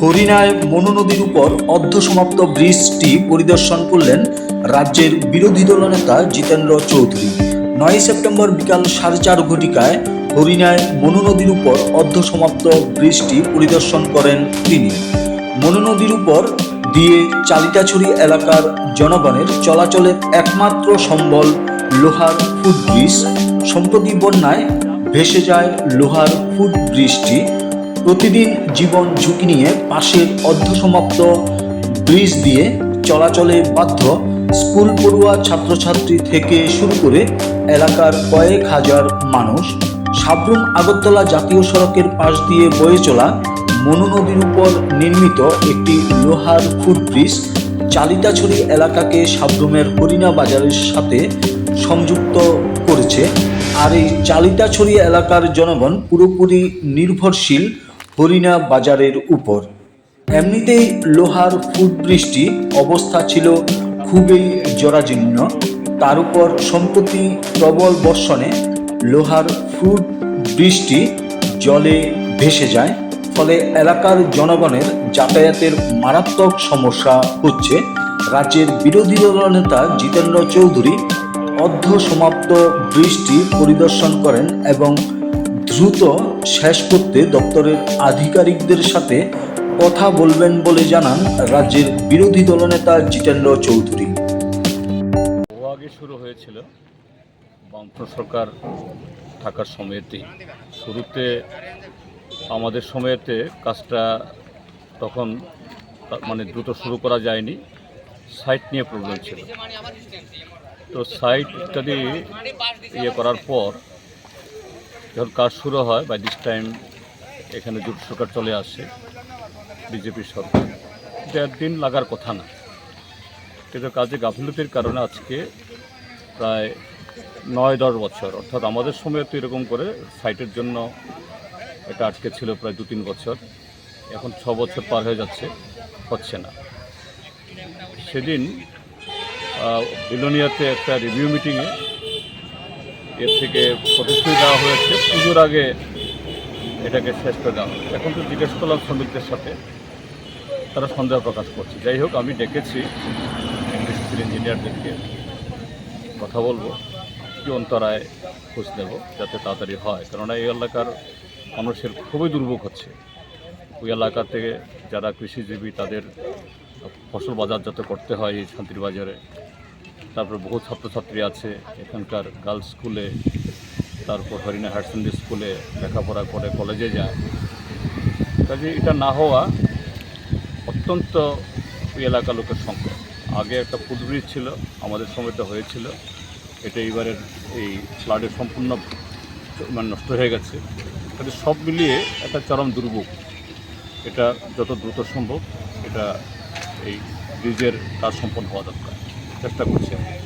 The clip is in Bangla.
হরিণায় মনু নদীর উপর অর্ধসমাপ্ত ব্রিজটি পরিদর্শন করলেন রাজ্যের বিরোধী দলনেতা জিতেন্দ্র চৌধুরী। নয় সেপ্টেম্বর বিকাল সাড়ে চার ঘটিকায় হরিণায় মনু নদীর উপর অর্ধসমাপ্ত ব্রিজটি পরিদর্শন করেন তিনি। মনু নদীর উপর দিয়ে চালিকাছড়ি এলাকার জনগণের চলাচলের একমাত্র সম্বল লোহার ফুট ব্রিজ সম্প্রতি বন্যায় ভেসে যায় লোহার ফুট ব্রিজটি প্রতিদিন জীবন ঝুঁকি নিয়ে পাশের অর্ধসমাপ্ত ব্রিজ দিয়ে চলাচলে বাধ্য স্কুল পড়ুয়া ছাত্রছাত্রী থেকে শুরু করে এলাকার কয়েক হাজার মানুষ সাবরুম আগরতলা জাতীয় সড়কের পাশ দিয়ে বয়ে চলা মনু নদীর উপর নির্মিত একটি লোহার ফুটব্রিজ চালিতাছড়ি এলাকাকে সাবরুমের হরিণা বাজারের সাথে সংযুক্ত করেছে। আর এই চালিতাছড়ি এলাকার জনগণ পুরোপুরি নির্ভরশীল হরিণা বাজারের উপর। এমনিতেই লোহার ফুটব্রিজটি অবস্থা ছিল খুবই জরাজীর্ণ। তার উপর সম্প্রতি প্রবল বর্ষণে লোহার ফুট ব্রিজটি জলে ভেসে যায়। ফলে এলাকার জনগণের যাতায়াতের মারাত্মক সমস্যা হচ্ছে। রাজ্যের বিরোধী দলনেতা জিতেন্দ্র চৌধুরী অর্ধ সমাপ্ত ব্রিজটি পরিদর্শন করেন এবং দ্রুত শেষ করতে দপ্তরের আধিকারিকদের সাথে কথা বলবেন বলে জানান রাজ্যের বিরোধী দলনেতা জিতেন্দ্র চৌধুরী। আগে শুরু হয়েছিল। বামফ্রন্ট সরকার থাকার সময়তেই। শুরুতে আমাদের সময়তে কাজটা তখন মানে দ্রুত শুরু করা যায়নি। সাইট নিয়ে প্রবলেম ছিল। তো সাইট ইত্যাদি ইয়ে করার পর যখন কাজ শুরু হয় বাই দিস টাইম এখানে জোট সরকার চলে আসে, বিজেপি সরকার। দেড় দিন লাগার কথা না। কিন্তু কাজে গাফিলতির কারণে আজকে প্রায় নয়, দশ বছর, অর্থাৎ আমাদের সময় তো এরকম করে সাইটের জন্য এটা আটকে ছিল প্রায় দু, তিন বছর। এখন ছ বছর পার হয়ে যাচ্ছে, হচ্ছে না। সেদিন বিলোনিয়াতে একটা রিভিউ মিটিংয়ে এর থেকে প্রতিশ্রুতি দেওয়া হয়েছে। পুজোর আগে এটাকে শেষ করে দেওয়া হবে। এখন তো জিজ্ঞেস করলাম শ্রমিকদের সাথে। তারা সন্দেহ প্রকাশ করছে। যাই হোক, আমি ডেকেছি ইন্ডাস্ট্রিয়াল ইঞ্জিনিয়ারদেরকে। কথা বলব, কি অন্তরায় খোঁজ নেব, যাতে তাড়াতাড়ি হয়। কেননা এই এলাকার মানুষের খুবই দুর্ভোগ হচ্ছে। ওই এলাকা থেকে যারা কৃষিজীবী, তাদের ফসল বাজারজাত করতে হয় এই শান্তির বাজারে। তারপর বহু ছাত্রছাত্রী আছে। এখানকার গার্লস স্কুলে তারপর হরিণা হায়ার সেকেন্ডারি স্কুলে লেখাপড়া করে কলেজে যায়। কাজে এটা না হওয়া অত্যন্ত ওই এলাকার লোকের সংকট। আগে একটা ফুটব্রিজ ছিল, আমাদের সময়টা হয়েছিল। এটা এবারের এই ফ্লাডে সম্পূর্ণ মানে নষ্ট হয়ে গেছে। কাজে সব মিলিয়ে একটা চরম দুর্ভোগ। এটা যত দ্রুত সম্ভব, এটা এই ব্রিজের কাজ সম্পন্ন হওয়া দরকার। চেষ্টা করছি আমি